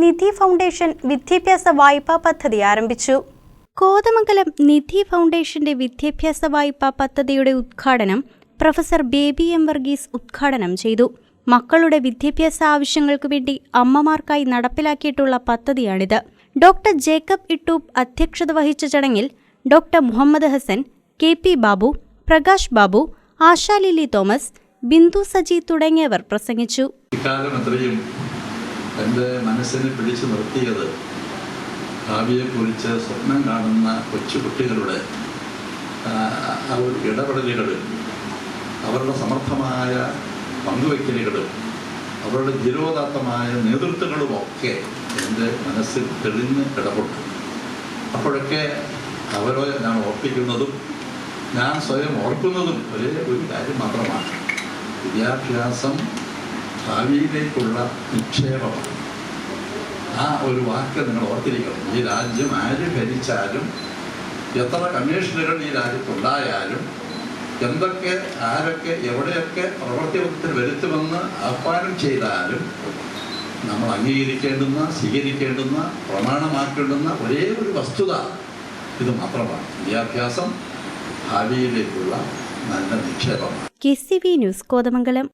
നിധി foundation വിദ്യാഭ്യാസ വായ്പാ പദ്ധതി ആരംഭിച്ചു. കോതമംഗലം നിധി ഫൗണ്ടേഷന്റെ വിദ്യാഭ്യാസ വായ്പാ പദ്ധതിയുടെ ഉദ്ഘാടനം പ്രൊഫസർ ബേബി എം വർഗീസ് ഉദ്ഘാടനം ചെയ്തു. മക്കളുടെ വിദ്യാഭ്യാസ ആവശ്യങ്ങൾക്കു വേണ്ടി അമ്മമാർക്കായി നടപ്പിലാക്കിയിട്ടുള്ള പദ്ധതിയാണിത്. ഡോക്ടർ ജേക്കബ് ഇട്ടൂപ്പ് അധ്യക്ഷത വഹിച്ച ചടങ്ങിൽ doctor Muhammad Hasan K P Babu Prakash Babu Ashalili Lilly Thomas Bindu Saji തുടങ്ങിയവർ പ്രസംഗിച്ചു. എന്റെ മനസ്സിനെ പിടിച്ചു നിർത്തിയത്. ഭാവിയെക്കുറിച്ച് സ്വപ്നം കാണുന്ന കൊച്ചുകുട്ടികളുടെ ആ, ഒരു ഇടപെടലുകളും അവരുടെ സമർത്ഥമായ പങ്കുവയ്ക്കലുകളും അവരുടെ ജീരോദാത്തമായ നേതൃത്വങ്ങളുമൊക്കെ എന്റെ മനസ്സിൽ തെളിഞ്ഞ് ഇടപെട്ടു. അപ്പോഴൊക്കെ അവരെ ഞാൻ ഓർപ്പിക്കുന്നതും ഞാൻ സ്വയം ഓർക്കുന്നതും ഒരേ ഒരു കാര്യം മാത്രമാണ്. വിദ്യാഭ്യാസം ഭാവിയിലേക്കുള്ള നിക്ഷേപമാണ് ആ ഒരു വാക്ക് നിങ്ങൾ ഓർത്തിരിക്കണം. ഈ രാജ്യം ആര് ഭരിച്ചാലും എത്ര കമ്മീഷനുകൾ ഈ രാജ്യത്തുണ്ടായാലും എന്തൊക്കെ ആരൊക്കെ എവിടെയൊക്കെ പ്രവർത്തിപത്തിൽ വരുത്തുമെന്ന് ആഹ്വാനം ചെയ്താലും നമ്മൾ അംഗീകരിക്കേണ്ടുന്ന സ്വീകരിക്കേണ്ടുന്ന പ്രമാണമാക്കേണ്ടുന്ന ഒരേ ഒരു വസ്തുത ഇത് മാത്രമാണ്. വിദ്യാഭ്യാസം ഭാവിയിലേക്കുള്ള നല്ല നിക്ഷേപമാണ്. K C V news Kothamangalam.